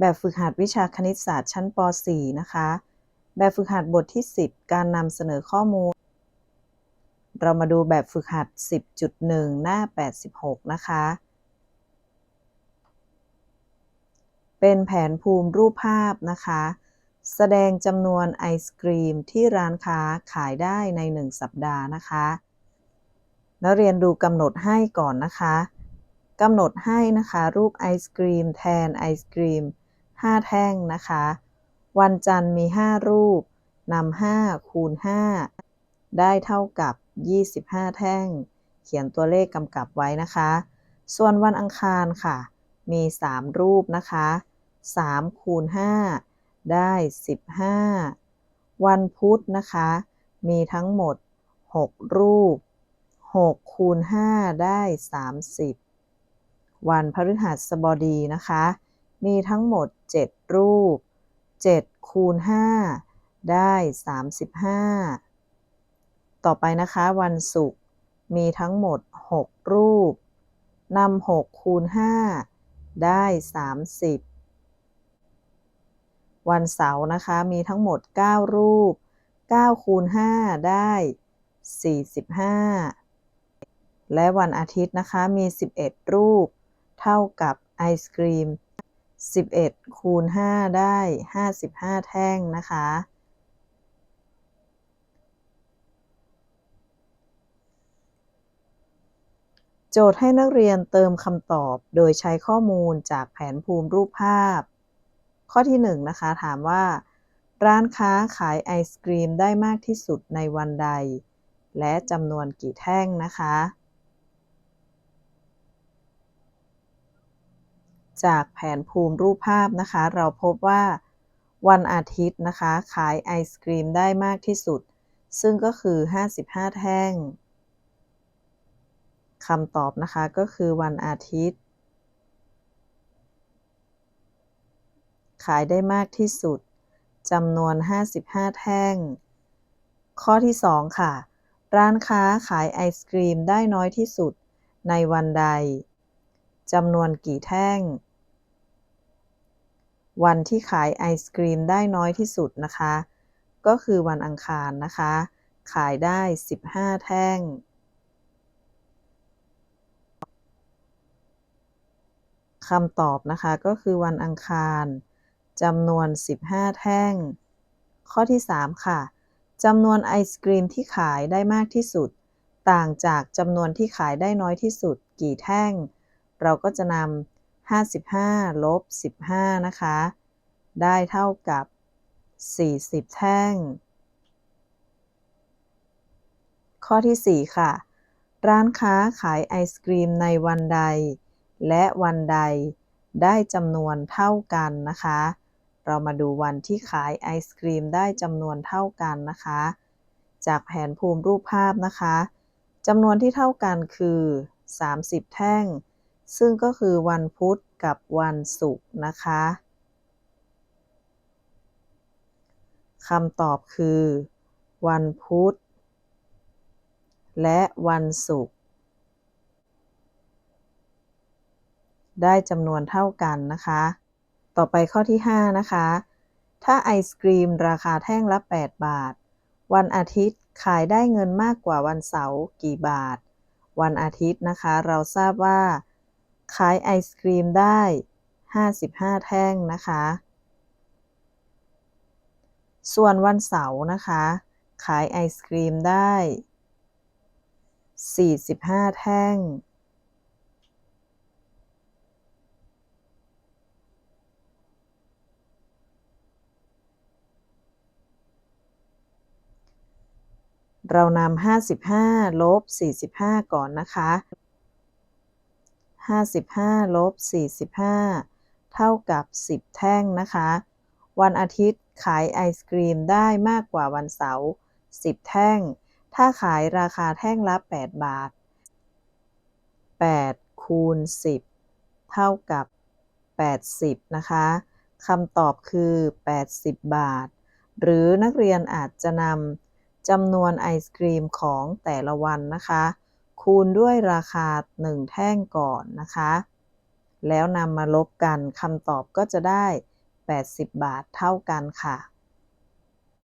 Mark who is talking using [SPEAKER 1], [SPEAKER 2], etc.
[SPEAKER 1] แบบฝึกหัดวิชาคณิตศาสตร์ชั้นป .4 นะคะ แบบฝึกหัดบทที่ 10 การนำเสนอข้อมูล เรามาดูแบบฝึกหัด 10.1 หน้า 86 นะคะ เป็นแผนภูมิรูปภาพนะคะ แสดงจำนวนไอศกรีมที่ร้านค้าขายได้ใน 1 สัปดาห์นะคะนักเรียนดูกำหนดให้ก่อนนะคะกำหนดให้นะคะ รูปไอศกรีมแทนไอศกรีม 5 แท่งนะคะ วันจันทร์มี 5 รูปนำ5คูณ 5 ได้เท่ากับ 25 แท่ง เขียนตัวเลขกำกับไว้นะคะ ส่วนวันอังคารค่ะ มี 3 รูปนะคะ3คูณ 5 ได้ 15 วันพุธนะคะ มีทั้งหมด 6 รูป6คูณ 5 ได้ 30 วันพฤหัสบดีนะคะ มีทั้งหมด 7 รูป 7 คูณ 5 ได้ 35 ต่อไปนะคะ วันศุกร์มีทั้งหมด 6 รูปนำ6คูณ 5 ได้ 30 วันเสาร์นะคะ มีทั้งหมด 9 รูป 9 คูณ 5 ได้ 45 และวันอาทิตย์นะคะ มี 11 รูป เท่ากับไอศกรีม 11 คูณ 5 ได้ 55 แท่งนะคะ โจทย์ให้นักเรียนเติมคำตอบโดยใช้ข้อมูลจากแผนภูมิรูปภาพ ข้อที่ 1 นะคะ ถามว่า ร้านค้าขายไอศกรีมได้มากที่สุดในวันใด และจำนวนกี่แท่งนะคะ จากแผนภูมิรูปภาพนะคะ เราพบว่าวันอาทิตย์นะคะ ขายไอศกรีมได้มากที่สุด ซึ่งก็คือ 55 แท่งคำตอบนะคะก็คือวันอาทิตย์ ขายได้มากที่สุดจำนวน 55 แท่ง ข้อที่ 2 ค่ะ ร้านค้าขายไอศกรีมได้น้อยที่สุดในวันใดจำนวนกี่แท่ง วันที่ขายไอศกรีมได้น้อยที่สุดนะคะ ก็คือวันอังคารนะคะ ขายได้ 15 แท่ง คำตอบนะคะก็คือวันอังคารจำนวน 15 แท่ง ข้อที่ 3 ค่ะจำนวนไอศกรีมที่ขายได้มากที่สุด ต่างจากจำนวนที่ขายได้น้อยที่สุด กี่แท่ง เราก็จะนำ 55ลบ15 นะคะ ได้เท่ากับ 40 แท่ง ข้อที่ 4 ค่ะ ร้านค้าขายไอศกรีมในวันใด และวันใดได้จำนวนเท่ากันนะคะ เรามาดูวันที่ขายไอศกรีมได้จำนวนเท่ากันนะคะ จากแผนภูมิรูปภาพนะคะจำนวนที่เท่ากันคือ 30 แท่ง ซึ่งก็คือวันพุธกับวันศุกร์นะคะคำตอบคือ วันพุธ และวันศุกร์ได้จำนวนเท่ากันนะคะ ต่อไปข้อที่ 5 นะคะ ถ้าไอศกรีมราคาแท่งละ 8 บาท วันอาทิตย์ขายได้เงินมากกว่าวันเสาร์กี่บาท วันอาทิตย์นะคะ เราทราบว่า ขายไอศกรีมได้ 55 แท่งนะคะ ส่วนวันเสาร์นะคะ ขายไอศกรีมได้ 45 แท่ง เรานำ55 ลบ 45 ก่อนนะคะ 55ลบ45 เท่ากับ 10 แท่งนะคะ วันอาทิตย์ขายไอศกรีมได้มากกว่าวันเสาร์ 10 แท่ง ถ้าขายราคาแท่งละ 8 บาท 8 คูณ 10 เท่ากับ 80 นะคะคำตอบคือ 80 บาท หรือนักเรียนอาจจะนำจำนวนไอศกรีมของแต่ละวันนะคะ คูณด้วยราคา 1 แท่งก่อนนะคะ แล้วนำมาลบกันคำตอบก็จะได้ 80 บาทเท่ากันค่ะ